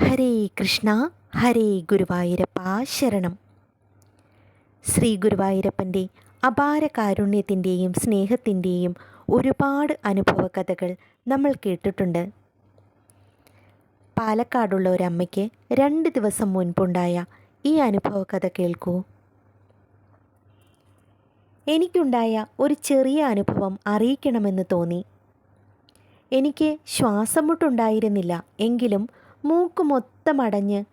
കൃഷ്ണ ഹരേ ഗുരുവായൂരപ്പ ശരണം. ശ്രീ ഗുരുവായൂരപ്പന്റെ അപാര കാരുണ്യത്തിന്റെയും സ്നേഹത്തിന്റെയും ഒരുപാട് അനുഭവ കഥകൾ നമ്മൾ കേട്ടിട്ടുണ്ട്. പാലക്കാടുള്ള ഒരമ്മയ്ക്ക് രണ്ട് ദിവസം മുൻപുണ്ടായ ഈ അനുഭവ കഥ കേൾക്കൂ. എനിക്കുണ്ടായ ഒരു ചെറിയ അനുഭവം അറിയിക്കണമെന്ന് തോന്നി. എനിക്ക് ശ്വാസം മുട്ടുണ്ടായിരുന്നില്ല എങ്കിലും മൂക്ക് മൊത്തം അടഞ്ഞ്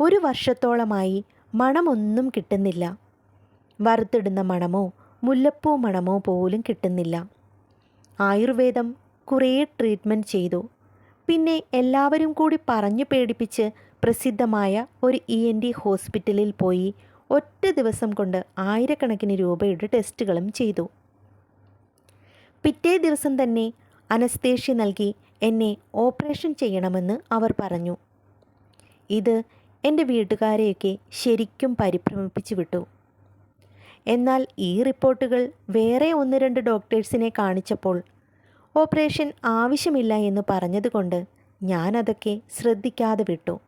ഒരു വർഷത്തോളമായി മണമൊന്നും കിട്ടുന്നില്ല. വറുത്തിടുന്ന മണമോ മുല്ലപ്പൂ മണമോ പോലും കിട്ടുന്നില്ല. ആയുർവേദം കുറേ ട്രീറ്റ്മെന്റ് ചെയ്തു. പിന്നെ എല്ലാവരും കൂടി പറഞ്ഞു പേടിപ്പിച്ച് പ്രസിദ്ധമായ ഒരു ഇ എൻ ഡി ഹോസ്പിറ്റലിൽ പോയി ഒറ്റ ദിവസം കൊണ്ട് ആയിരക്കണക്കിന് രൂപയുടെ ടെസ്റ്റുകളും ചെയ്തു. പിറ്റേ ദിവസം തന്നെ അനസ്തേഷ്യ നൽകി എന്നെ ഓപ്പറേഷൻ ചെയ്യണമെന്ന് അവർ പറഞ്ഞു. ഇത് എന്റെ വീട്ടുകാരെയൊക്കെ ശരിക്കും പരിഭ്രമിപ്പിച്ചു വിട്ടു. എന്നാൽ ഈ റിപ്പോർട്ടുകൾ വേറെ ഒന്ന് രണ്ട് ഡോക്ടേഴ്സിനെ കാണിച്ചപ്പോൾ ഓപ്പറേഷൻ ആവശ്യമില്ല എന്ന് പറഞ്ഞതുകൊണ്ട് ഞാനതൊക്കെ ശ്രദ്ധിക്കാതെ വിട്ടു.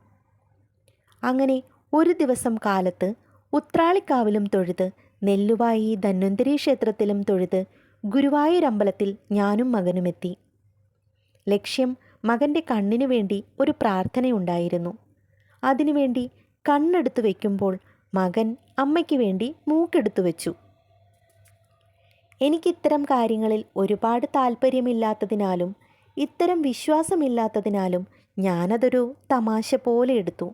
അങ്ങനെ ഒരു ദിവസം കാലത്ത് ഉത്രാളിക്കാവിലും തൊഴുത് നെല്ലുവായി ധന്വന്തരി ക്ഷേത്രത്തിലും തൊഴുത് ഗുരുവായൂരമ്പലത്തിൽ ഞാനും മകനുമെത്തി. ലക്ഷ്യം മകന്റെ കണ്ണിനു വേണ്ടി ഒരു പ്രാർത്ഥനയുണ്ടായിരുന്നു. അതിനുവേണ്ടി കണ്ണെടുത്തു വയ്ക്കുമ്പോൾ മകൻ അമ്മയ്ക്ക് വേണ്ടി മൂക്കെടുത്തു വെച്ചു. എനിക്കിത്തരം കാര്യങ്ങളിൽ ഒരുപാട് താല്പര്യമില്ലാത്തതിനാലും ഇത്തരം വിശ്വാസമില്ലാത്തതിനാലും ഞാനതൊരു തമാശ പോലെ എടുത്തു.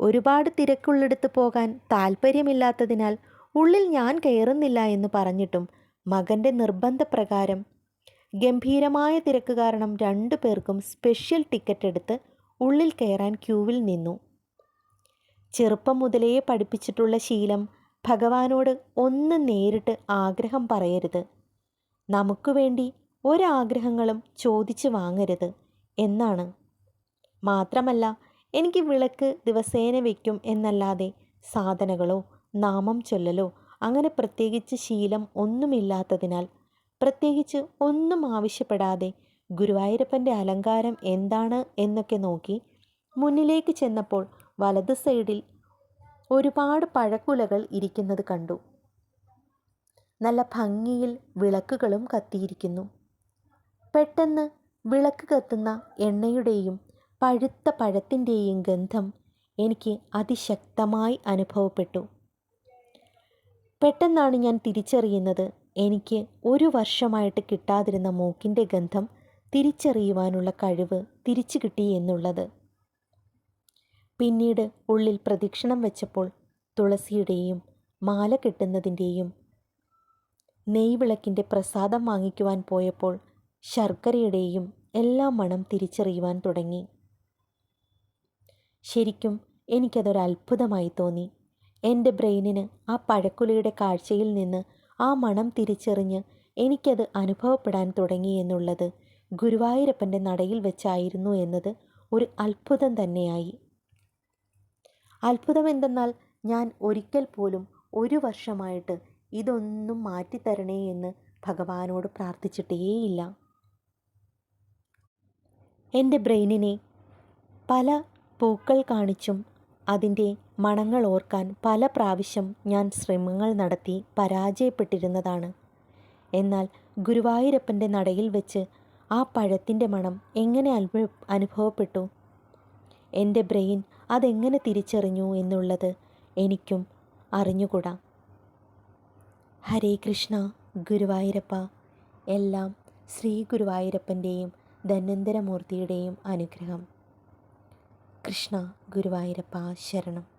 ഒരുപാട് തിരക്കുള്ളിടത്ത് പോകാൻ താല്പര്യമില്ലാത്തതിനാൽ ഉള്ളിൽ ഞാൻ കയറുന്നില്ല എന്ന് പറഞ്ഞിട്ടും മകന്റെ നിർബന്ധപ്രകാരം ഗംഭീരമായ തിരക്ക് കാരണം രണ്ടു പേർക്കും സ്പെഷ്യൽ ടിക്കറ്റ് എടുത്ത് ഉള്ളിൽ കയറാൻ ക്യൂവിൽ നിന്നു. ചെറുപ്പം മുതലേ പഠിപ്പിച്ചിട്ടുള്ള ശീലം ഭഗവാനോട് ഒന്ന് നേരിട്ട് ആഗ്രഹം പറയരുത്. നമുക്ക് വേണ്ടി ഒരാഗ്രഹങ്ങളും ചോദിച്ചു വാങ്ങരുത് എന്നാണ്. മാത്രമല്ല എനിക്ക് വിളക്ക് ദിവസേന വയ്ക്കും എന്നല്ലാതെ സാധനകളോ നാമം ചൊല്ലലോ അങ്ങനെ പ്രത്യേകിച്ച് ശീലം ഒന്നുമില്ലാത്തതിനാൽ പ്രത്യേകിച്ച് ഒന്നും ആവശ്യപ്പെടാതെ ഗുരുവായൂരപ്പന്റെ അലങ്കാരം എന്താണ് എന്നൊക്കെ നോക്കി മുന്നിലേക്ക് ചെന്നപ്പോൾ വലത് സൈഡിൽ ഒരുപാട് പഴക്കുലകൾ ഇരിക്കുന്നത് കണ്ടു. നല്ല ഭംഗിയിൽ വിളക്കുകളും കത്തിയിരിക്കുന്നു. പെട്ടെന്ന് വിളക്ക് കത്തുന്ന എണ്ണയുടെയും പഴുത്ത പഴത്തിന്റെയും ഗന്ധം എനിക്ക് അതിശക്തമായി അനുഭവപ്പെട്ടു. പെട്ടെന്നാണ് ഞാൻ തിരിച്ചറിയുന്നത് എനിക്ക് ഒരു വർഷമായിട്ട് കിട്ടാതിരുന്ന മൂക്കിന്റെ ഗന്ധം തിരിച്ചറിയുവാനുള്ള കഴിവ് തിരിച്ചു കിട്ടി എന്നുള്ളത്. പിന്നീട് ഉള്ളിൽ പ്രദക്ഷിണം വെച്ചപ്പോൾ തുളസിയുടെയും മാല കെട്ടുന്നതിന്റെയും നെയ്വിളക്കിന്റെ പ്രസാദം വാങ്ങിക്കുവാൻ പോയപ്പോൾ ശർക്കരയുടെയും എല്ലാം മണം തിരിച്ചറിയുവാൻ തുടങ്ങി. ശരിക്കും എനിക്കതൊരത്ഭുതമായി തോന്നി. എന്റെ ബ്രെയിനിന് ആ പഴക്കുലയുടെ കാഴ്ചയിൽ നിന്ന് ആ മണം തിരിച്ചറിഞ്ഞ് എനിക്കത് അനുഭവപ്പെടാൻ തുടങ്ങി എന്നുള്ളത് ഗുരുവായൂരപ്പന്റെ നടയിൽ വെച്ചായിരുന്നു എന്നത് ഒരു അത്ഭുതം തന്നെയായി. അത്ഭുതം എന്തെന്നാൽ ഞാൻ ഒരിക്കൽ പോലും ഒരു വർഷമായിട്ട് ഇതൊന്നും മാറ്റിത്തരണേ എന്ന് ഭഗവാനോട് പ്രാർത്ഥിച്ചിട്ടേയില്ല. എന്റെ ബ്രെയിനിനെ പല പൂക്കൾ കാണിച്ചും അതിന്റെ മണങ്ങൾ ഓർക്കാൻ പല പ്രാവശ്യം ഞാൻ ശ്രമങ്ങൾ നടത്തി പരാജയപ്പെട്ടിരുന്നതാണ്. എന്നാൽ ഗുരുവായൂരപ്പന്റെ നടയിൽ വെച്ച് ആ പഴത്തിന്റെ മണം എങ്ങനെ അനുഭവ അനുഭവപ്പെട്ടു? എന്റെ ബ്രെയിൻ അതെങ്ങനെ തിരിച്ചറിഞ്ഞു എന്നുള്ളത് എനിക്കും അറിഞ്ഞുകൂടാ. ഹരേ കൃഷ്ണ ഗുരുവായൂരപ്പ. എല്ലാം ശ്രീ ഗുരുവായൂരപ്പന്റെയും ധന്വന്തരമൂർത്തിയുടെയും അനുഗ്രഹം. കൃഷ്ണ ഗുരുവായൂരപ്പ ശരണം.